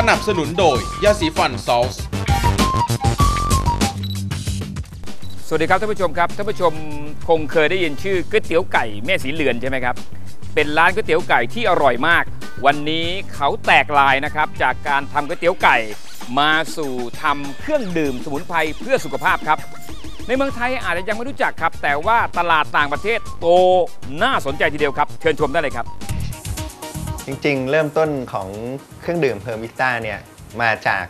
สนับสนุนโดยยาสีฟันซอสสวัสดีครับท่านผู้ชมครับท่านผู้ชมคงเคยได้ยินชื่อก๋วยเตี๋ยวไก่แม่สีเลือนใช่ไหมครับ เป็นร้านก๋วยเตี๋ยวไก่ที่อร่อยมาก วันนี้เขาแตกลายนะครับจากการทำก๋วยเตี๋ยวไก่ มาสู่ทำเครื่องดื่มสมุนไพรเพื่อสุขภาพครับ ในเมืองไทยอาจจะยังไม่รู้จักครับ แต่ว่าตลาดต่างประเทศโตน่าสนใจทีเดียวครับ เชิญชมได้เลยครับ จริงๆ เริ่มต้นของเครื่องดื่มเพอร์มิต้าเนี่ยมาจาก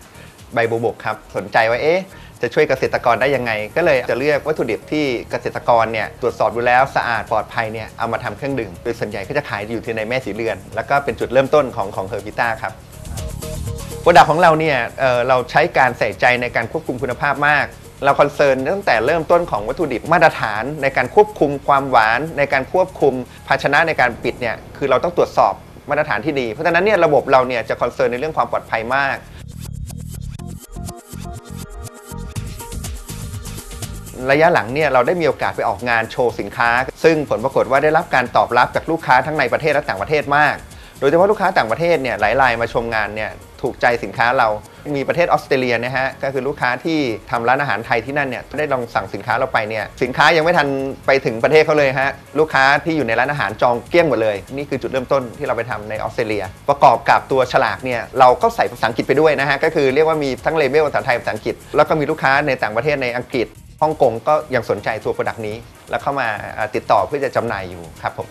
ใบบัวบกครับ สนใจว่าเอ๊ะจะช่วยเกษตรกรได้ยังไง ก็เลยจะเลือกวัตถุดิบที่เกษตรกรเนี่ยตรวจสอบดูแล้วสะอาดปลอดภัยเนี่ยเอามาทำเครื่องดื่มโดยส่วนใหญ่ก็จะขายอยู่ที่ในแม่สีเรือน แล้วก็เป็นจุดเริ่มต้นของของเฮอร์มิต้าครับโปรดักของเราเนี่ยเเราใช้การใส่ใจในการควบคุมคุณภาพมากเราคอนเซิร์นตั้งแต่เริ่มต้นของวัตถุดิบมาตรฐาน ในการควบคุมความหวาน ในการควบคุมภาชนะในการปิดเนี่ยคือเราต้องตรวจสอบ มาตรฐานที่ดี เพราะฉะนั้นเนี่ยระบบเราเนี่ยจะคอนเซิร์นในเรื่องความปลอดภัยมาก ระยะหลังเนี่ยเราได้มีโอกาสไปออกงานโชว์สินค้า ซึ่งผลปรากฏว่าได้รับการตอบรับจากลูกค้าทั้งในประเทศและต่างประเทศมาก โดยเฉพาะลูกค้าต่างประเทศเนี่ยหลายรายมาชมงานเนี่ยถูกใจสินค้าเรา มีประเทศออสเตรเลียนะฮะ ก็คือลูกค้าที่ทำร้านอาหารไทยที่นั่นเนี่ยได้ลองสั่งสินค้าเราไปเนี่ย สินค้ายังไม่ทันไปถึงประเทศเขาเลยฮะ ลูกค้าที่อยู่ในร้านอาหารจองเกลี้ยงหมดเลย นี่คือจุดเริ่มต้นที่เราไปทำในออสเตรเลีย ประกอบกับตัวฉลากเนี่ยเราก็ใส่ภาษาอังกฤษไปด้วยนะฮะ ก็คือเรียกว่ามีทั้งเลเบลภาษาไทยภาษาอังกฤษ แล้วก็มีลูกค้าในต่างประเทศในอังกฤษ ฮ่องกงก็ยังสนใจตัวโปรดักต์นี้ แล้วเข้ามาอ่าติดต่อเพื่อจะจำหน่ายอยู่ครับผม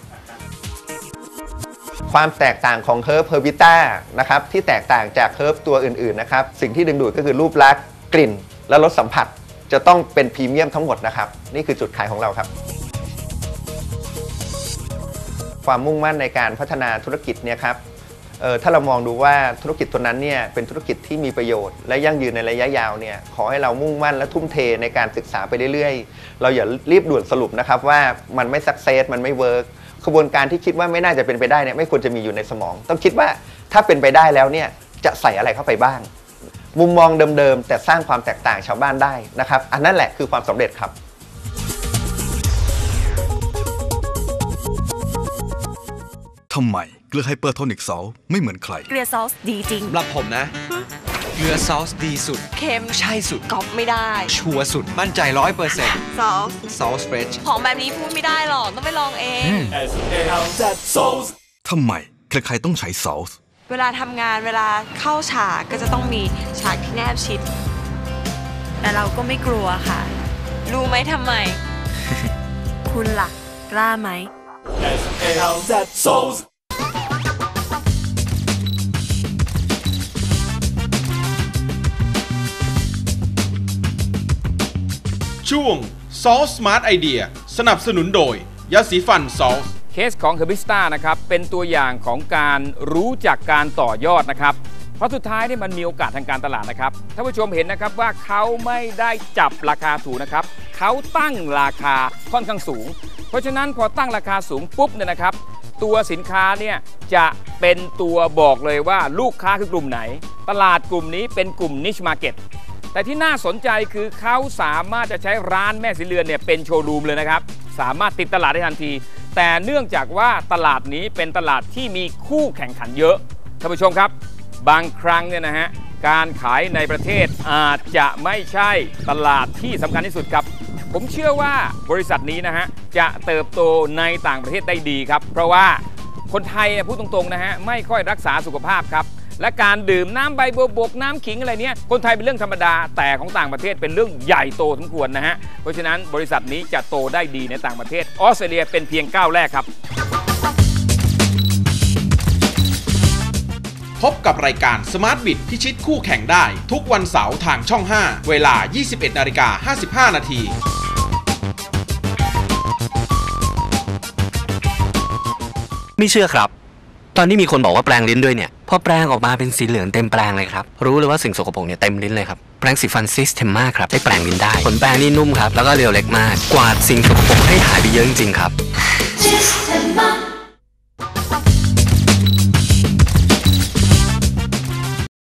ความแตกต่างของเฮิร์บเฮอร์บิต้านะครับที่แตกต่างจากเฮิร์บตัวอื่นๆนะครับสิ่งที่ดึงดูดก็คือรูปลักษณ์กลิ่น และรสสัมผัส จะต้องเป็นพรีเมียมทั้งหมดนะครับ นี่คือจุดขายของเราครับ ความมุ่งมั่นในการพัฒนาธุรกิจเนี่ยครับถ้าเรามองดูว่าธุรกิจตัวนั้นเนี่ยเป็นธุรกิจที่มีประโยชน์ และยั่งยืนในระยะยาวเนี่ยขอให้เรามุ่งมั่นและทุ่มเทในการศึกษาไปเรื่อยๆ เราอย่ารีบด่วนสรุปนะครับว่ามันไม่สักเซสมันไม่เวิร์ก ขบวนการที่คิดว่าไม่น่าจะเป็นไปได้เนี่ยไม่ควรจะมีอยู่ในสมอง ต้องคิดว่าถ้าเป็นไปได้แล้วเนี่ยจะใส่อะไรเข้าไปบ้าง มุมมองเดิมๆแต่สร้างความแตกต่างชาวบ้านได้นะครับ อันนั้นแหละคือความสำเร็จครับทำไมเกลือไฮเปอร์โทนิกซอลไม่เหมือนใคร เกลือซอสดีจริง สำหรับผมนะ เกลือซอสดีสุด เค็มใช่สุด ก๊อปไม่ได้ชัวร์สุดมั่นใจร้อยเปอร์เซ็นต์ซอสซอสเฟรชของแบบนี้พูดไม่ได้หรอก ต้องไปลองเอง ทำไมใครๆต้องใช้ซอส เวลาทำงานเวลาเข้าฉากก็จะต้องมีฉากที่แนบชิด แต่เราก็ไม่กลัวค่ะ รู้ไหมทำไม คุณล่ะ กล้าไหมช่วงซอ สสมาร์ทไอเดียสนับสนุนโดยยาสีฟันซอสเคสของ h e r b i s t a นะครับ เป็นตัวอย่างของการรู้จักการต่อยอดนะครับ เพราะสุดท้ายเนี่ยมันมีโอกาสทางการตลาดนะครับท่านผู้ชมเห็นนะครับว่าเขาไม่ได้จับราคาถูกนะครับเขาตั้งราคาค่อนข้างสูง เพราะฉะนั้นพอตั้งราคาสูงปุ๊บเนี่ยนะครับ ตัวสินค้าเนี่ยจะเป็นตัวบอกเลยว่าลูกค้าคือกลุ่มไหน ตลาดกลุ่มนี้เป็นกลุ่ม niche market แต่ที่น่าสนใจคือเขาสามารถจะใช้ร้านแม่สีเรือนเนี่ยเป็นโชว์รูมเลยนะครับ สามารถติดตลาดได้ทันที แต่เนื่องจากว่าตลาดนี้เป็นตลาดที่มีคู่แข่งขันเยอะท่านผู้ชมครับ บางครั้งเนี่ยนะฮะการขายในประเทศอาจจะไม่ใช่ตลาดที่สำคัญที่สุดครับ ผมเชื่อว่าบริษัทนี้นะฮะจะเติบโตในต่างประเทศได้ดีครับ เพราะว่าคนไทยเนี่ยพูดตรงๆนะฮะไม่ค่อยรักษาสุขภาพครับ และการดื่มน้ำใบบัวบกน้ำขิงอะไรเนี้ยคนไทยเป็นเรื่องธรรมดาแต่ของต่างประเทศเป็นเรื่องใหญ่โตสมควรนะฮะเพราะฉะนั้นบริษัทนี้จะโตได้ดีในต่างประเทศออสเตรเลียเป็นเพียงก้าวแรกครับ พบกับรายการ Smart Bit พิชิตคู่แข่งได้ ทุกวันเสาร์ทางช่อง 5 เวลา 21นาฬิกา55 นาทีไม่เชื่อครับ ตอนที่มีคนบอกว่าแปลงลิ้นด้วยเนี่ยพอแปลงออกมาเป็นสีเหลืองเต็มแปลงเลยครับรู้เลยว่าสิ่งสกปรกเนี่ยเต็มลิ้นเลยครับแปรงสีฟันซิสเทมมาครับได้แปรงลิ้นได้ขนแปรงนี่นุ่มครับแล้วก็เรียวเล็กมาก กวาดสิ่งสกปรกให้หายไปเยอะจริงๆครับ